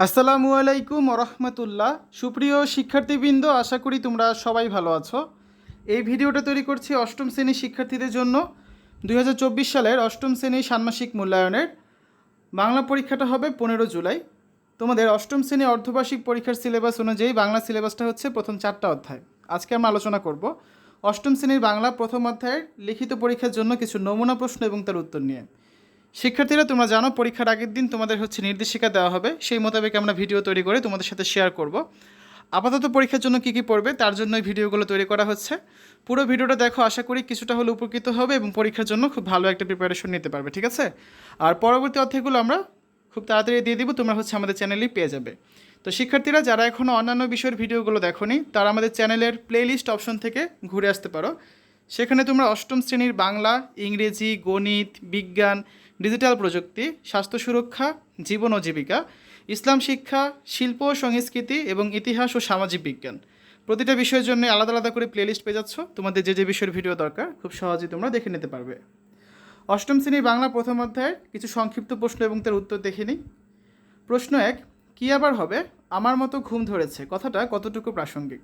আসসালামু আলাইকুম রহমতুল্লাহ সুপ্রিয় শিক্ষার্থীবৃন্দ, আশা করি তোমরা সবাই ভালো আছো। এই ভিডিওটা তৈরি করছি অষ্টম শ্রেণির শিক্ষার্থীদের জন্য। দুই হাজার চব্বিশ সালের অষ্টম শ্রেণির ষান্মাসিক মূল্যায়নের। বাংলা পরীক্ষাটা হবে পনেরো জুলাই। তোমাদের অষ্টম শ্রেণি অর্ধবার্ষিক পরীক্ষার সিলেবাস অনুযায়ী বাংলা সিলেবাসটা হচ্ছে প্রথম চারটা অধ্যায়। আজকে আমরা আলোচনা করব অষ্টম শ্রেণির বাংলা প্রথম অধ্যায়ের লিখিত পরীক্ষার জন্য কিছু নমুনা প্রশ্ন এবং তার উত্তর নিয়ে। শিক্ষার্থীরা, তোমরা জানো পরীক্ষার আগের দিন তোমাদের হচ্ছে নির্দেশিকা দেওয়া হবে। সেই মোতাবেক আমরা ভিডিও তৈরি করে তোমাদের সাথে শেয়ার করব। আপাতত পরীক্ষার জন্য কী কী পড়বে, তার জন্যই ভিডিওগুলো তৈরি করা হচ্ছে। পুরো ভিডিওটা দেখো, আশা করি কিছুটা হলে উপকৃত হবে এবং পরীক্ষার জন্য খুব ভালো একটা প্রিপারেশন নিতে পারবে, ঠিক আছে? আর পরবর্তী অধ্যায়গুলো আমরা খুব তাড়াতাড়ি দিয়ে দিব, তোমরা হচ্ছে আমাদের চ্যানেলেই পেয়ে যাবে। তো শিক্ষার্থীরা, যারা এখনও অন্যান্য বিষয়ের ভিডিওগুলো দেখোনি, তারা আমাদের চ্যানেলের প্লেলিস্ট অপশন থেকে ঘুরে আসতে পারো। সেখানে তোমরা অষ্টম শ্রেণির বাংলা, ইংরেজি, গণিত, বিজ্ঞান ডিজিটাল প্রযুক্তি, স্বাস্থ্য সুরক্ষা, জীবন ও জীবিকা, ইসলাম শিক্ষা, শিল্প ও সংস্কৃতি এবং ইতিহাস ও সামাজিক বিজ্ঞান। প্রতিটা বিষয়ের জন্য আলাদা আলাদা করে প্লেলিস্ট পেয়ে যাচ্ছ। তোমাদের যে যে বিষয়ের ভিডিও দরকার, খুব সহজেই তোমরা দেখে নিতে পারবে। অষ্টম শ্রেণির বাংলা প্রথম অধ্যায়ের কিছু সংক্ষিপ্ত প্রশ্ন এবং তার উত্তর দেখে নিই। প্রশ্ন এক, কী আবার হবে? আমার মতো ঘুম ধরেছে। কথাটা কতটুকু প্রাসঙ্গিক?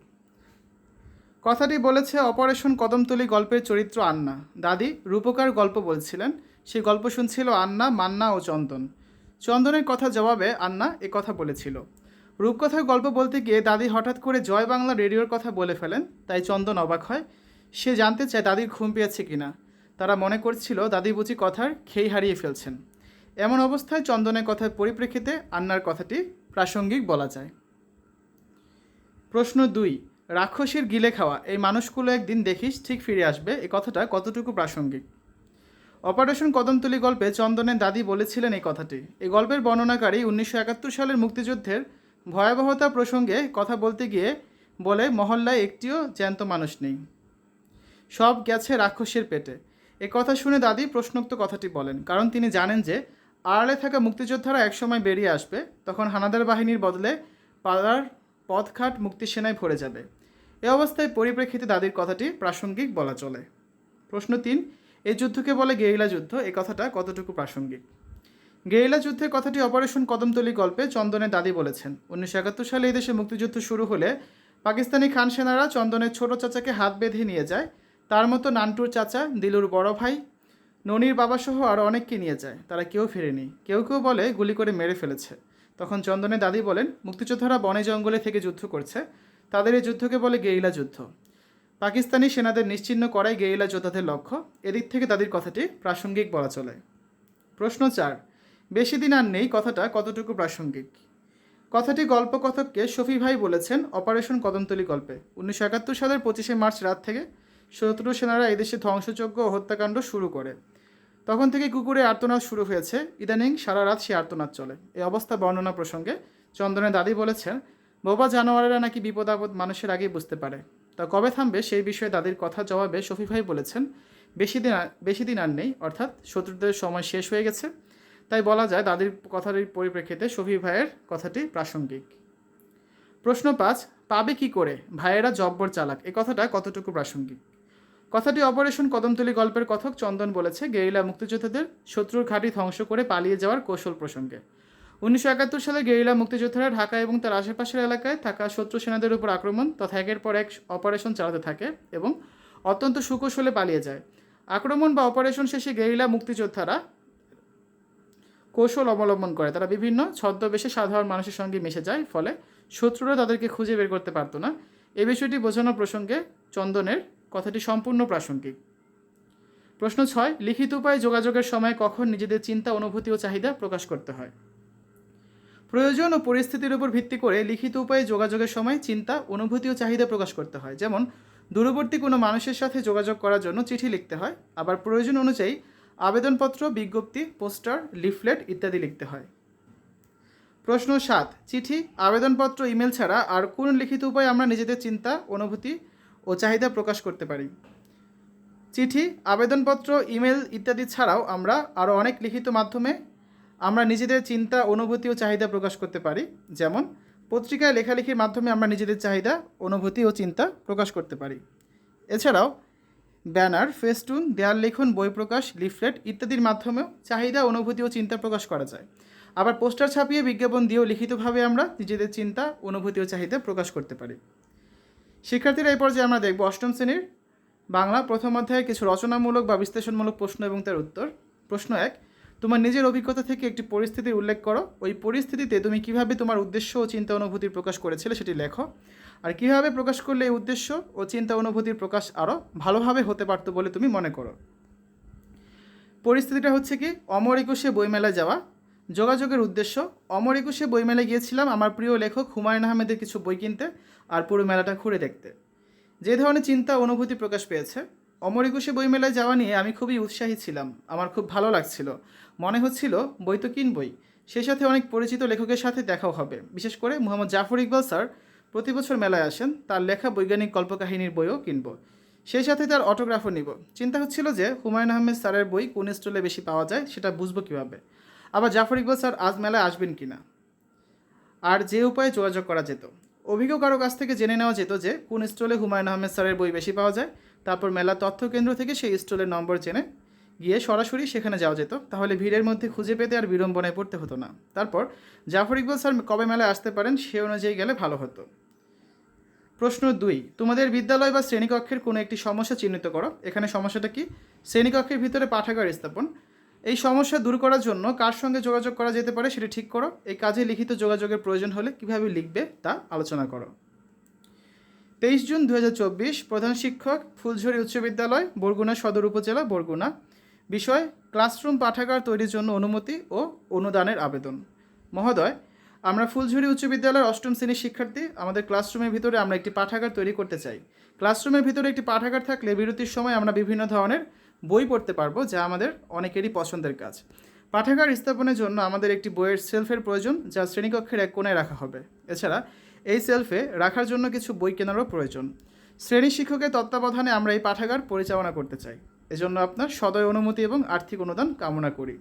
কথাটি বলেছে, অপারেশন কদমতলি গল্পের চরিত্র আন্না। দাদি রূপকার গল্প বলছিলেন। সেই গল্প শুনছিল আন্না, মান্না ও চন্দন। চন্দনের কথা জবাবে আন্না এ কথা বলেছিল। রূপকথার গল্প বলতে গিয়ে দাদি হঠাৎ করে জয় বাংলা রেডিওর কথা বলে ফেলেন, তাই চন্দন অবাক হয়। সে জানতে চায় দাদির ঘুম পেয়েছে কিনা। তারা মনে করছিল দাদি বুঝি কথার খেই হারিয়ে ফেলছেন। এমন অবস্থায় চন্দনের কথার পরিপ্রেক্ষিতে আন্নার কথাটি প্রাসঙ্গিক বলা যায়। প্রশ্ন দুই, রাক্ষসীর গিলে খাওয়া। এই মানুষগুলো একদিন দেখিস ঠিক ফিরে আসবে। এ কথাটা কতটুকু প্রাসঙ্গিক? অপারেশন কদমতলি গল্পে চন্দনের দাদি বলেছিলেন এই কথাটি। এই গল্পের বর্ণনাকারী উনিশশো একাত্তর সালের মুক্তিযুদ্ধের ভয়াবহতা প্রসঙ্গে কথা বলতে গিয়ে বলে, মহল্লায় একটিও জ্যান্ত মানুষ নেই। সব গেছে রাক্ষসের পেটে। এ কথা শুনে দাদি প্রশ্নোক্ত কথাটি বলেন, কারণ তিনি জানেন যে, আড়ালে থাকা মুক্তিযোদ্ধারা একসময় বেরিয়ে আসবে, তখন হানাদার বাহিনীর বদলে পাড়ার পথঘাট মুক্তিসেনায় ভরে যাবে। এ অবস্থায় পরিপ্রেক্ষিতে দাদির কথাটি প্রাসঙ্গিক বলা চলে। প্রশ্ন তিন এই যুদ্ধকে বলে গেরিলা যুদ্ধ এই কথাটা কতটুকু প্রাসঙ্গিক? গেরিলা যুদ্ধের কথাটি অপারেশন কদমতলি গল্পে চন্দনের দাদি বলেছেন। উনিশশো একাত্তর সালে এই দেশে মুক্তিযুদ্ধ শুরু হলে পাকিস্তানি খান সেনারা চন্দনের ছোট চাচাকে হাত বেঁধে নিয়ে যায়। তার মতো নান্টুর চাচা, দিলুর বড় ভাই, ননির বাবাসহ আরও অনেককে নিয়ে যায়। তারা কেউ ফেরেনি। কেউ কেউ বলে গুলি করে মেরে ফেলেছে। তখন চন্দনের দাদি বলেন, মুক্তিযোদ্ধারা বনে জঙ্গলে থেকে যুদ্ধ করছে। তাদের এই যুদ্ধকে বলে গেরিলা যুদ্ধ। পাকিস্তানি সেনাদের নিশ্চিহ্ন করাই গেরিলা যোদ্ধাদের লক্ষ্য। এদিক থেকে তাদের কথাটি প্রাসঙ্গিক বলা চলে। প্রশ্ন চার, বেশি দিন আর নেই কথাটা কতটুকু প্রাসঙ্গিক? কথাটি গল্পকথককে শফি ভাই বলেছেন অপারেশন কদমতলি গল্পে। উনিশশো একাত্তর সালের পঁচিশে মার্চ রাত থেকে শত্রু সেনারা এদেশে ধ্বংসযজ্ঞ ও হত্যাকাণ্ড শুরু করে। তখন থেকে কুকুরে আর্তনাদ শুরু হয়েছে। ইদানিং সারা রাত সে আর্তনাদ চলে। এই অবস্থা বর্ণনা প্রসঙ্গে চন্দনের দাদি বলেছেন, বোবা জানোয়ারেরা নাকি বিপদ আপদ মানুষের আগেই বুঝতে পারে। তা কবে থামবে সেই বিষয়ে দাদির কথা জবাবে শফি ভাই বলেছেন, বেশি দিন বেশি দিন আর নেই, অর্থাৎ শত্রুদের সময় শেষ হয়ে গেছে। তাই বলা যায় দাদির কথার পরিপ্রেক্ষিতে শফি ভাইয়ের কথাটি প্রাসঙ্গিক। প্রশ্ন পাঁচ, পাবে কি করে? ভাইয়েরা জব্বর চালাক। এ কথাটা কতটুকু প্রাসঙ্গিক? কথাটি অপারেশন কদমতলি গল্পের কথক চন্দন বলেছে, গেরিলা মুক্তিযোদ্ধাদের শত্রুর ঘাঁটি ধ্বংস করে পালিয়ে যাওয়ার কৌশল প্রসঙ্গে। উনিশশো একাত্তর সালে গেরিলা মুক্তিযোদ্ধারা ঢাকা এবং তার আশেপাশের এলাকায় থাকা শত্রু সেনাদের উপর আক্রমণ তথা একের পর এক অপারেশন চালাতে থাকে এবং অত্যন্ত সুকৌশলে পালিয়ে যায়। আক্রমণ বা অপারেশন শেষে গেরিলা মুক্তিযোদ্ধারা কৌশল অবলম্বন করে। তারা বিভিন্ন ছদ্মবেশে সাধারণ মানুষের সঙ্গে মিশে যায়, ফলে শত্রুরা তাদেরকে খুঁজে বের করতে পারতো না। এ বিষয়টি বোঝানোর প্রসঙ্গে চন্দনের কথাটি সম্পূর্ণ প্রাসঙ্গিক। প্রশ্ন ছয়, লিখিত উপায়ে যোগাযোগের সময় কখন নিজেদের চিন্তা, অনুভূতি ও চাহিদা প্রকাশ করতে হয়? প্রয়োজন ও পরিস্থিতির উপর ভিত্তি করে লিখিত উপায়ে যোগাযোগের সময় চিন্তা, অনুভূতি ও চাহিদা প্রকাশ করতে হয়। যেমন, দূরবর্তী কোনো মানুষের সাথে যোগাযোগ করার জন্য চিঠি লিখতে হয়। আবার প্রয়োজন অনুযায়ী আবেদনপত্র, বিজ্ঞপ্তি, পোস্টার, লিফলেট ইত্যাদি লিখতে হয়। প্রশ্ন সাত, চিঠি, আবেদনপত্র, ইমেল ছাড়া আর কোন লিখিত উপায়ে আমরা নিজেদের চিন্তা, অনুভূতি ও চাহিদা প্রকাশ করতে পারি? চিঠি, আবেদনপত্র, ইমেল ইত্যাদি ছাড়াও আমরা আরও অনেক লিখিত মাধ্যমে আমরা নিজেদের চিন্তা, অনুভূতি ও চাহিদা প্রকাশ করতে পারি। যেমন, পত্রিকায় লেখালেখির মাধ্যমে আমরা নিজেদের চাহিদা, অনুভূতি ও চিন্তা প্রকাশ করতে পারি। এছাড়াও, ব্যানার, ফেস্টুন, দেয়াল লেখন, বই প্রকাশ, লিফলেট ইত্যাদির মাধ্যমেও চাহিদা, অনুভূতি ও চিন্তা প্রকাশ করা যায়। আবার পোস্টার ছাপিয়ে বিজ্ঞাপন দিয়েও লিখিতভাবে আমরা নিজেদের চিন্তা, অনুভূতি ও চাহিদা প্রকাশ করতে পারি। শিক্ষার্থীরা এই পর্যায়ে আমরা দেখব অষ্টম শ্রেণির বাংলা প্রথম অধ্যায়ে কিছু রচনামূলক বা বিশ্লেষণমূলক প্রশ্ন এবং তার উত্তর। প্রশ্ন এক তোমার নিজের অভিজ্ঞতা থেকে একটি পরিস্থিতির উল্লেখ করো। ওই পরিস্থিতিতে তুমি কীভাবে তোমার উদ্দেশ্য ও চিন্তা অনুভূতি প্রকাশ করেছিলে সেটি লেখো। আর কীভাবে প্রকাশ করলে এই উদ্দেশ্য ও চিন্তা অনুভূতির প্রকাশ আরও ভালোভাবে হতে পারতো বলে তুমি মনে করো। পরিস্থিতিটা হচ্ছে কি, অমর একুশে বইমেলায় যাওয়া। যোগাযোগের উদ্দেশ্য, অমর একুশে বইমেলায় গিয়েছিলাম আমার প্রিয় লেখক হুমায়ুন আহমেদের কিছু বই কিনতে আর পুরো মেলাটা ঘুরে দেখতে। যে ধরনের চিন্তা অনুভূতি প্রকাশ পেয়েছে অমর একুশে বইমেলায় যাওয়া নিয়ে আমি খুবই উৎসাহী ছিলাম। আমার খুব ভালো লাগছিল। মনে হচ্ছিল, বই তো কিনবই। সেই সাথে অনেক পরিচিত লেখকের সাথে দেখাও হবে। বিশেষ করে মোহাম্মদ জাফর ইকবাল স্যার প্রতি বছর মেলায় আসেন, তার লেখা বৈজ্ঞানিক কল্পকাহিনীর বইও কিনব। সেই সাথে তার অটোগ্রাফও নিব। চিন্তা হচ্ছিল যে হুমায়ুন আহমেদ স্যারের বই কোন স্টলে বেশি পাওয়া যায় সেটা বুঝব কীভাবে? আবার জাফর ইকবাল স্যার আজ মেলায় আসবেন কি না আর যে উপায়ে যোগাযোগ করা যেত? অভিজ্ঞ কারও কাছ থেকে জেনে নেওয়া যেত যে কোন স্টলে হুমায়ুন আহমেদ স্যারের বই বেশি পাওয়া যায় তারপর মেলা তথ্য কেন্দ্র থেকে সেই স্টলের নম্বর জেনে গিয়ে সরাসরি সেখানে যাওয়া যেত। তাহলে ভিড়ের মধ্যে খুঁজে পেতে আর বিড়ম্বনায় পড়তে হতো না। তারপর জাফর ইকবাল স্যার কবে মেলায় আসতে পারেন সে অনুযায়ী গেলে ভালো হতো। প্রশ্ন দুই, তোমাদের বিদ্যালয় বা শ্রেণীকক্ষের কোনো একটি সমস্যা চিহ্নিত করো। এখানে সমস্যাটা কি? শ্রেণীকক্ষের ভিতরে পাঠাগার স্থাপন। এই সমস্যা দূর করার জন্য কার সঙ্গে যোগাযোগ করা যেতে পারে সেটা ঠিক করো। এই কাজে লিখিত যোগাযোগের প্রয়োজন হলে কীভাবে লিখবে তা আলোচনা করো। তেইশ জুন দু হাজার চব্বিশ প্রধান শিক্ষক ফুলঝুরি উচ্চ বিদ্যালয়, বরগুনা সদর উপজেলা, বরগুনা। বিষয়, ক্লাসরুম পাঠাগার তৈরির জন্য অনুমতি ও অনুদানের আবেদন। মহোদয়, আমরা ফুলঝুরি উচ্চ বিদ্যালয়ের অষ্টম শ্রেণির শিক্ষার্থী। আমাদের ক্লাসরুমের ভিতরে আমরা একটি পাঠাগার তৈরি করতে চাই। ক্লাসরুমের ভিতরে একটি পাঠাগার থাকলে বিরতির সময় আমরা বিভিন্ন ধরনের বই পড়তে পারব, যা আমাদের অনেকেরই পছন্দের কাজ। পাঠাগার স্থাপনের জন্য আমাদের একটি বইয়ের সেলফের প্রয়োজন, যা শ্রেণীকক্ষের এক কোণায় রাখা হবে। এছাড়া, এই সেলফে রাখার জন্য কিছু বই কেনারও প্রয়োজন। শ্রেণি শিক্ষকের তত্ত্বাবধানে আমরা এই পাঠাগার পরিচালনা করতে চাই। এজন্য আপনার সদয় অনুমতি এবং আর্থিক অনুদান কামনা করি।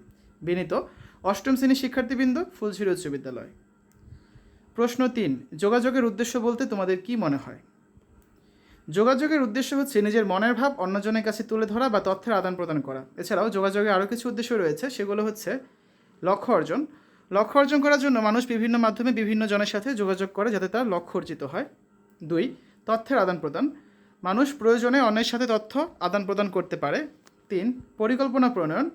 বিনীত, অষ্টম শ্রেণির শিক্ষার্থীবৃন্দ ফুলঝুরি উচ্চ বিদ্যালয়। প্রশ্ন তিন, যোগাযোগের উদ্দেশ্য বলতে তোমাদের কি মনে হয়? যোগাযোগের উদ্দেশ্য হচ্ছে নিজের মনের ভাব অন্যজনের কাছে তুলে ধরা বা তথ্যের আদান প্রদান করা। এছাড়াও যোগাযোগের আরও কিছু উদ্দেশ্য রয়েছে, সেগুলো হচ্ছে লক্ষ্য অর্জন। লক্ষ্য অর্জন করার জন্য মানুষ বিভিন্ন মাধ্যমে বিভিন্ন জনের সাথে যোগাযোগ করে যাতে তার লক্ষ্য অর্জিত হয়। দুই, তথ্যের আদান প্রদান। মানুষ প্রয়োজনে অন্যের সাথে তথ্য আদান প্রদান করতে পারে। তিন, পরিকল্পনা প্রণয়ন।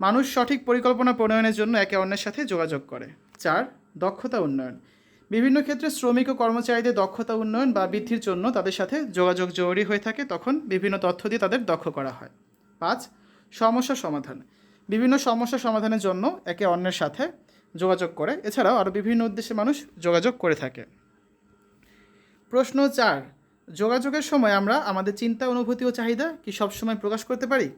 মানুষ সঠিক পরিকল্পনা প্রণয়নের জন্য একে অন্যের সাথে যোগাযোগ করে। চার, দক্ষতা উন্নয়ন। বিভিন্ন ক্ষেত্রে শ্রমিক ও কর্মচারীদের দক্ষতা উন্নয়ন বা বৃদ্ধির জন্য তাদের সাথে যোগাযোগ জরুরি হয়ে থাকে, তখন বিভিন্ন তথ্য দিয়ে তাদের দক্ষ করা হয়। পাঁচ, সমস্যা সমাধান। বিভিন্ন সমস্যা সমাধানের জন্য একে অন্যের সাথে যোগাযোগ করে। এছাড়াও আরও বিভিন্ন উদ্দেশ্যে মানুষ যোগাযোগ করে থাকে। প্রশ্ন চার, যোগাযোগের সময় আমরা আমাদের চিন্তা, অনুভূতি ও চাহিদা কি সবসময় প্রকাশ করতে পারি?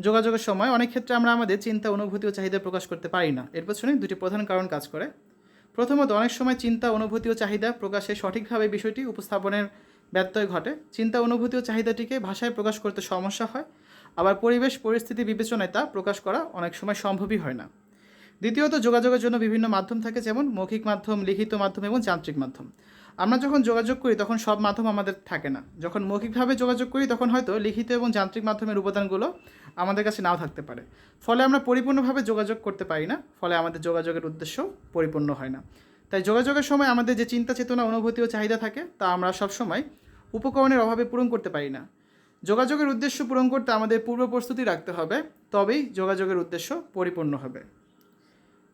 যোগাযোগের সময় অনেক ক্ষেত্রে আমরা আমাদের চিন্তা, অনুভূতি ও চাহিদা প্রকাশ করতে পারি না। এর পেছনে দুটি প্রধান কারণ কাজ করে। প্রথমত অনেক সময় চিন্তা, অনুভূতি ও চাহিদা প্রকাশে সঠিকভাবে বিষয়টি উপস্থাপনের ব্যত্যয় ঘটে। চিন্তা, অনুভূতি ও চাহিদাটিকে ভাষায় প্রকাশ করতে সমস্যা হয়, আবার পরিবেশ, পরিস্থিতি বিবেচনায় তা প্রকাশ করা অনেক সময় সম্ভবই হয় না। দ্বিতীয়ত, যোগাযোগের জন্য বিভিন্ন মাধ্যম থাকে, যেমন মৌখিক মাধ্যম, লিখিত মাধ্যম এবং যান্ত্রিক মাধ্যম। আমরা যখন যোগাযোগ করি, তখন সব মাধ্যম আমাদের থাকে না। যখন মৌখিকভাবে যোগাযোগ করি, তখন হয়তো লিখিত এবং যান্ত্রিক মাধ্যমের উপাদানগুলো আমাদের কাছে নাও থাকতে পারে। ফলে আমরা পরিপূর্ণভাবে যোগাযোগ করতে পারি না, ফলে আমাদের যোগাযোগের উদ্দেশ্য পরিপূর্ণ হয় না। তাই যোগাযোগের সময় আমাদের যে চিন্তা চেতনা, অনুভূতি ও চাহিদা থাকে, তা আমরা সবসময় উপকরণের অভাবে পূরণ করতে পারি না। যোগাযোগের উদ্দেশ্য পূরণ করতে আমাদের পূর্ব প্রস্তুতি রাখতে হবে, তবেই যোগাযোগের উদ্দেশ্য পরিপূর্ণ হবে।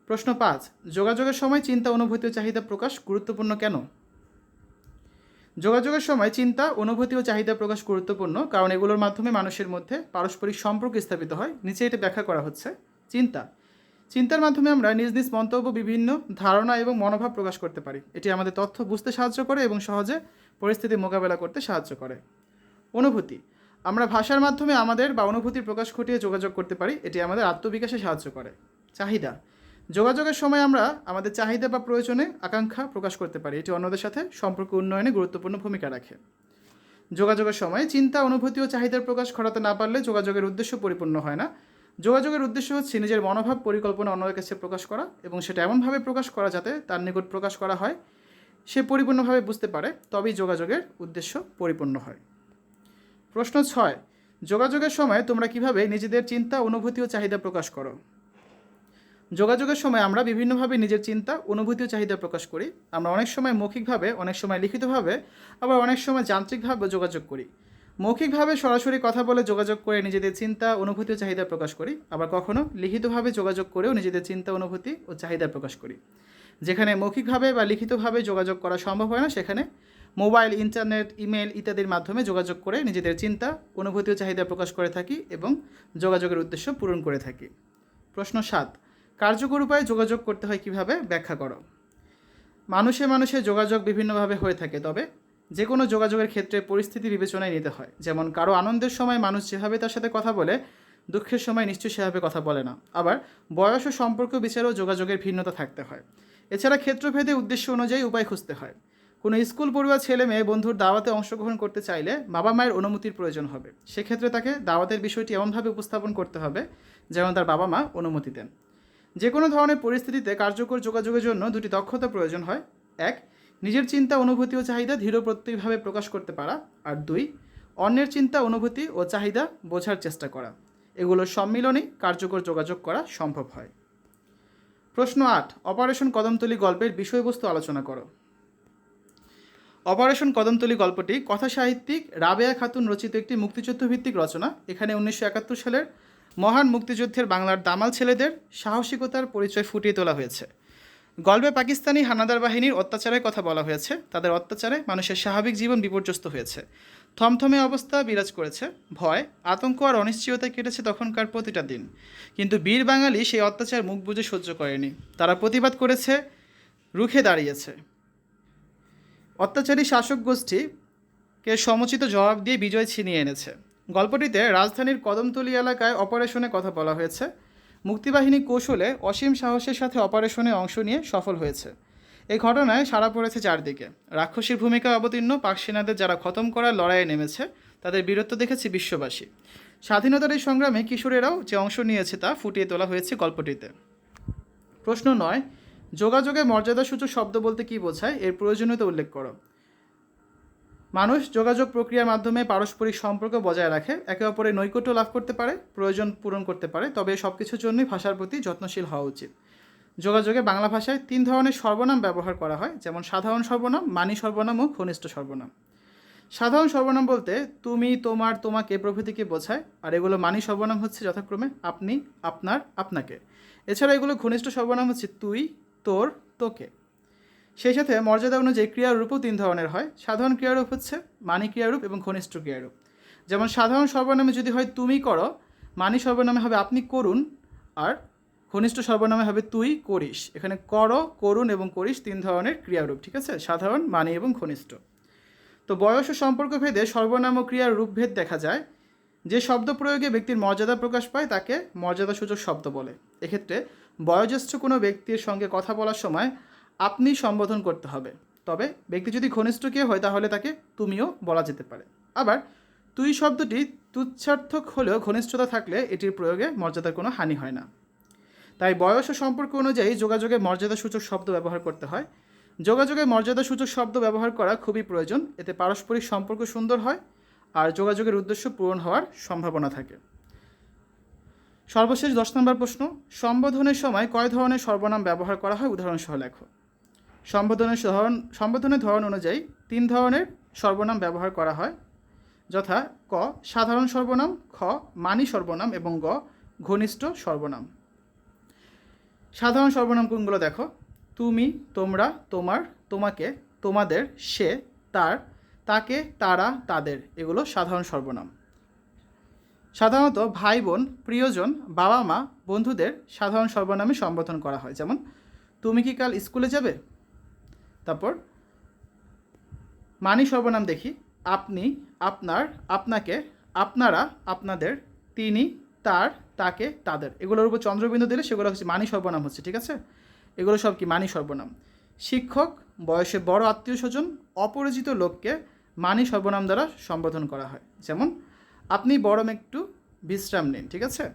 প্রশ্ন পাঁচ, যোগাযোগের সময় চিন্তা, অনুভূতি ও চাহিদা প্রকাশ গুরুত্বপূর্ণ কেন? যোগাযোগের সময় চিন্তা, অনুভূতি ও চাহিদা প্রকাশ গুরুত্বপূর্ণ, কারণ এগুলোর মাধ্যমে মানুষের মধ্যে পারস্পরিক সম্পর্ক স্থাপিত হয়। নিচে এটা ব্যাখ্যা করা হচ্ছে। চিন্তা। চিন্তার মাধ্যমে আমরা নিজ নিজ মন্তব্য, বিভিন্ন ধারণা এবং মনোভাব প্রকাশ করতে পারি। এটি আমাদের তথ্য বুঝতে সাহায্য করে এবং সহজে পরিস্থিতি মোকাবেলা করতে সাহায্য করে। অনুভূতি। আমরা ভাষার মাধ্যমে আমাদের বা অনুভূতির প্রকাশ ঘটিয়ে যোগাযোগ করতে পারি। এটি আমাদের আত্মবিকাশে সাহায্য করে। চাহিদা। যোগাযোগের সময় আমরা আমাদের চাহিদা বা প্রয়োজনে আকাঙ্ক্ষা প্রকাশ করতে পারি। এটি অন্যদের সাথে সম্পর্ক উন্নয়নে গুরুত্বপূর্ণ ভূমিকা রাখে। যোগাযোগের সময় চিন্তা, অনুভূতি ও চাহিদার প্রকাশ ঘটাতে না পারলে যোগাযোগের উদ্দেশ্য পরিপূর্ণ হয় না। যোগাযোগের উদ্দেশ্য হচ্ছে নিজের মনোভাব পরিকল্পনা অন্যদের কাছে প্রকাশ করা এবং সেটা এমনভাবে প্রকাশ করা যাতে তার নিকট প্রকাশ করা হয়, সে পরিপূর্ণভাবে বুঝতে পারে, তবেই যোগাযোগের উদ্দেশ্য পরিপূর্ণ হয়। প্রশ্ন ছয়, যোগাযোগের সময় তোমরা কীভাবে নিজেদের চিন্তা, অনুভূতি ও চাহিদা প্রকাশ করো? যোগাযোগের সময় আমরা বিভিন্নভাবে নিজের চিন্তা, অনুভূতি ও চাহিদা প্রকাশ করি। আমরা অনেক সময় মৌখিকভাবে, অনেক সময় লিখিতভাবে, আবার অনেক সময় যান্ত্রিকভাবে যোগাযোগ করি। মৌখিকভাবে সরাসরি কথা বলে যোগাযোগ করে নিজেদের চিন্তা, অনুভূতি ও চাহিদা প্রকাশ করি। আবার কখনো লিখিতভাবে যোগাযোগ করেও নিজেদের চিন্তা, অনুভূতি ও চাহিদা প্রকাশ করি। যেখানে মৌখিকভাবে বা লিখিতভাবে যোগাযোগ করা সম্ভব হয় না, সেখানে মোবাইল, ইন্টারনেট, ইমেল ইত্যাদির মাধ্যমে যোগাযোগ করে নিজেদের চিন্তা, অনুভূতি ও চাহিদা প্রকাশ করে থাকি এবং যোগাযোগের উদ্দেশ্য পূরণ করে থাকি। প্রশ্ন সাত। কার্যকর উপায়ে যোগাযোগ করতে হয় কীভাবে? ব্যাখ্যা করো। মানুষে মানুষে যোগাযোগ বিভিন্নভাবে হয়ে থাকে, তবে যে কোনো যোগাযোগের ক্ষেত্রে পরিস্থিতি বিবেচনায় নিতে হয়। যেমন, কারও আনন্দের সময় মানুষ যেভাবে তার সাথে কথা বলে, দুঃখের সময় নিশ্চয়ই সেভাবে কথা বলে না। আবার, বয়স ও সম্পর্ক বিচারেও যোগাযোগের ভিন্নতা থাকতে হয়। এছাড়া ক্ষেত্রভেদে উদ্দেশ্য অনুযায়ী উপায় খুঁজতে হয়। কোনো স্কুল পড়ুয়া ছেলে মেয়ে বন্ধুর দাওয়াতে অংশগ্রহণ করতে চাইলে বাবা মায়ের অনুমতির প্রয়োজন হবে। সেক্ষেত্রে তাকে দাওয়াতের বিষয়টি এমনভাবে উপস্থাপন করতে হবে যেমন তার বাবা মা অনুমতি দেন। যে কোনো ধরনের পরিস্থিতিতে কার্যকর যোগাযোগের জন্য দুটি দক্ষতা প্রয়োজন হয়। এক, নিজের চিন্তা, অনুভূতি ও চাহিদা দৃঢ়প্রত্যয়ীভাবে প্রকাশ করতে পারা। আর দুই, অন্যের চিন্তা, অনুভূতি ও চাহিদা বোঝার চেষ্টা করা। এগুলোর সম্মিলনেই কার্যকর যোগাযোগ করা সম্ভব হয়। প্রশ্ন আট, অপারেশন কদমতলী গল্পের বিষয়বস্তু আলোচনা করো। অপারেশন কদমতলী গল্পটি কথা সাহিত্যিক রাবেয়া খাতুন রচিত একটি মুক্তিযুদ্ধ ভিত্তিক রচনা, এখানে উনিশশো একাত্তর সালের মহান মুক্তিযুদ্ধের বাংলার দামাল ছেলেদের সাহসিকতার পরিচয় ফুটিয়ে তোলা হয়েছে। গল্পে পাকিস্তানি হানাদার বাহিনীর অত্যাচারের কথা বলা হয়েছে। তাদের অত্যাচারে মানুষের স্বাভাবিক জীবন বিপর্যস্ত হয়েছে। থমথমে অবস্থা বিরাজ করেছে। ভয়, আতঙ্ক আর অনিশ্চয়তা কেটেছে তখনকার প্রতিটা দিন। কিন্তু বীর বাঙালি সেই অত্যাচার মুখ বুজে সহ্য করেনি। তারা প্রতিবাদ করেছে, রুখে দাঁড়িয়েছে। অত্যাচারী শাসক গোষ্ঠীকে সমুচিত জবাব দিয়ে বিজয় ছিনিয়ে এনেছে। গল্পটিতে রাজধানীর কদমতলী এলাকায় অপারেশনে কথা বলা হয়েছে। মুক্তিবাহিনী কৌশলে অসীম সাহসের সাথে অপারেশনে অংশ নিয়ে সফল হয়েছে। এই ঘটনায় সাড়া পড়েছে চারদিকে। রাক্ষসীর ভূমিকা অবতীর্ণ পাক সেনাদের যারা খতম করার লড়াইয়ে নেমেছে, তাদের বীরত্ব দেখেছে বিশ্ববাসী। স্বাধীনতার এই সংগ্রামে কিশোরেরাও যে অংশ নিয়েছে তা ফুটিয়ে তোলা হয়েছে গল্পটিতে। প্রশ্ন নয় যোগাযোগে মর্যাদাসূচক শব্দ বলতে কী বোঝায়, এর প্রয়োজনীয়তা উল্লেখ করো। মানুষ যোগাযোগ প্রক্রিয়ার মাধ্যমে পারস্পরিক সম্পর্ক বজায় রাখে, একে অপরের নৈকট্য লাভ করতে পারে, প্রয়োজন পূরণ করতে পারে, তবে সব কিছুর জন্যই ভাষার প্রতি যত্নশীল হওয়া উচিত। যোগাযোগে বাংলা ভাষায় তিন ধরনের সর্বনাম ব্যবহার করা হয়, যেমন সাধারণ সর্বনাম, মানি সর্বনাম ও ঘনিষ্ঠ সর্বনাম। সাধারণ সর্বনাম বলতে তুমি, তোমার, তোমাকে প্রভৃতিকে বোঝায়, আর এগুলো মানি সর্বনাম হচ্ছে যথাক্রমে আপনি, আপনার, আপনাকে। এছাড়া এগুলো ঘনিষ্ঠ সর্বনাম হচ্ছে তুই, তোর, তোকে। সেই সাথে মর্যাদা অনুযায়ী ক্রিয়ারূপও তিন ধরনের হয়। সাধারণ ক্রিয়ারূপ হচ্ছে মানি ক্রিয়ারূপ এবং ঘনিষ্ঠ ক্রিয়ারূপ। যেমন সাধারণ সর্বনামে যদি হয় তুমি করো, মানি সর্বনামে হবে আপনি করুন, আর ঘনিষ্ঠ সর্বনামে হবে তুই করিস। এখানে করো, করুন এবং করিস তিন ধরনের ক্রিয়ারূপ, ঠিক আছে? সাধারণ, মানি এবং ঘনিষ্ঠ। তো বয়স ও সম্পর্ক ভেদে সর্বনাম ও ক্রিয়ার রূপভেদ দেখা যায়। যে শব্দ প্রয়োগে ব্যক্তির মর্যাদা প্রকাশ পায় তাকে মর্যাদাসূচক শব্দ বলে। এক্ষেত্রে বয়োজ্যেষ্ঠ কোনো ব্যক্তির সঙ্গে কথা বলার সময় আপনি সম্বোধন করতে হবে। তবে ব্যক্তি যদি ঘনিষ্ঠ কেউ হয়, তাহলে তাকে তুমিও বলা যেতে পারে। আবার, তুই শব্দটি তুচ্ছার্থক হলেও ঘনিষ্ঠতা থাকলে এটির প্রয়োগে মর্যাদার কোনো হানি হয় না। তাই বয়স ও সম্পর্ক অনুযায়ী যোগাযোগে মর্যাদাসূচক শব্দ ব্যবহার করতে হয়। যোগাযোগে মর্যাদাসূচক শব্দ ব্যবহার করা খুবই প্রয়োজন। এতে পারস্পরিক সম্পর্ক সুন্দর হয় আর যোগাযোগের উদ্দেশ্য পূরণ হওয়ার সম্ভাবনা থাকে। সর্বশেষ দশ নম্বর প্রশ্ন, সম্বোধনের সময় কয় ধরনের সর্বনাম ব্যবহার করা হয়? উদাহরণসহ লেখো। সম্বোধনের ধরন সম্বোধনের ধরন অনুযায়ী তিন ধরনের সর্বনাম ব্যবহার করা হয়, যথা ক, সাধারণ সর্বনাম, খ, মানি সর্বনাম এবং গ, ঘনিষ্ঠ সর্বনাম। সাধারণ সর্বনাম কোনগুলো দেখো? তুমি, তোমরা, তোমার, তোমাকে, তোমাদের, সে, তার, তাকে, তারা, তাদের, এগুলো সাধারণ সর্বনাম। সাধারণত ভাই, বোন, প্রিয়জন, বাবা, মা, বন্ধুদের সাধারণ সর্বনামে সম্বোধন করা হয়। যেমন, তুমি কি কাল স্কুলে যাবে? তারপর মানি সর্বনাম দেখি। আপনি, আপনার, আপনাকে, আপনারা, আপনাদের, তিনি, তার, তাকে, তাদের। এগুলোর উপর চন্দ্রবিন্দু দিলে সেগুলো হচ্ছে মানি সর্বনাম হচ্ছে, ঠিক আছে? এগুলো সব কি মানি সর্বনাম? শিক্ষক, বয়সে বড় আত্মীয় স্বজন, অপরিচিত লোককে মানি সর্বনাম দ্বারা সম্বোধন করা হয়। যেমন, আপনি বরং একটু বিশ্রাম নিন, ঠিক আছে?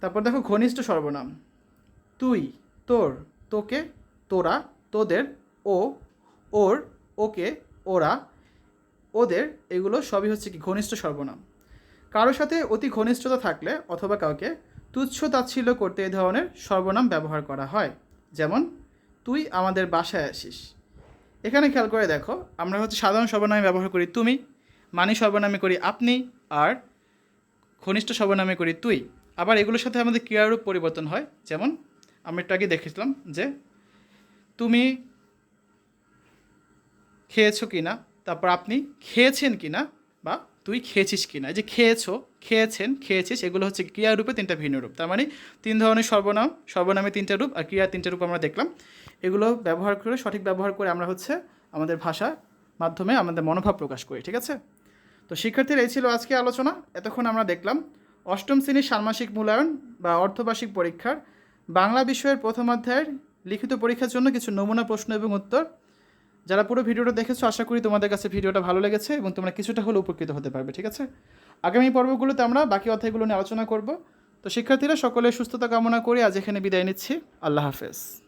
তারপর দেখো, ঘনিষ্ঠ সর্বনাম। তুই, তোর, তোকে তোরা তোদের ও ওর ওকে ওরা ওদের এগুলো সবই হচ্ছে কি ঘনিষ্ঠ সর্বনাম। কারোর সাথে অতি ঘনিষ্ঠতা থাকলে অথবা কাউকে তুচ্ছ তাচ্ছিল্য করতে এই ধরনের সর্বনাম ব্যবহার করা হয়। যেমন, তুই আমাদের বাসায় আসিস। এখানে খেয়াল করে দেখো, আমরা হচ্ছে সাধারণ সর্বনামে ব্যবহার করি তুমি মানি সর্বনামে করি আপনি আর ঘনিষ্ঠ সর্বনামে করি তুই। আবার এগুলোর সাথে আমাদের ক্রিয়ারূপ পরিবর্তন হয়। যেমন, আমরা একটু আগে দেখেছিলাম যে তুমি খেয়েছো কি না তারপর আপনি খেয়েছেন কি না বা তুই খেয়েছিস কি না এই যে খেয়েছো, খেয়েছেন, খেয়েছিস, এগুলো হচ্ছে ক্রিয়ারূপে তিনটা ভিন্ন রূপ। তার মানে তিন ধরনের সর্বনাম, সর্বনামে তিনটা রূপ আর ক্রিয়া তিনটা রূপ আমরা দেখলাম। এগুলো ব্যবহার করে, সঠিক ব্যবহার করে আমরা হচ্ছে আমাদের ভাষার মাধ্যমে আমাদের মনোভাব প্রকাশ করি, ঠিক আছে? তো শিক্ষার্থীর এই ছিল আজকে আলোচনা। এতক্ষণ আমরা দেখলাম অষ্টম শ্রেণির ষান্মাসিক মূল্যায়ন বা অর্ধবার্ষিক পরীক্ষার বাংলা বিষয়ের প্রথম অধ্যায়ের লিখিত পরীক্ষার জন্য কিছু নমুনা, প্রশ্ন এবং উত্তর। যারা পুরো ভিডিওটা দেখেছ, আশা করি তোমাদের কাছে ভিডিওটা ভালো লেগেছে এবং তোমরা কিছুটা হলেও উপকৃত হতে পারবে, ঠিক আছে? আগামী পর্বগুলোতে আমরা বাকি অধ্যায়গুলো নিয়ে আলোচনা করব। তো শিক্ষার্থীরা, সকলে সুস্থতা কামনা করে আজ এখানে বিদায় নিচ্ছি। আল্লাহ হাফেজ।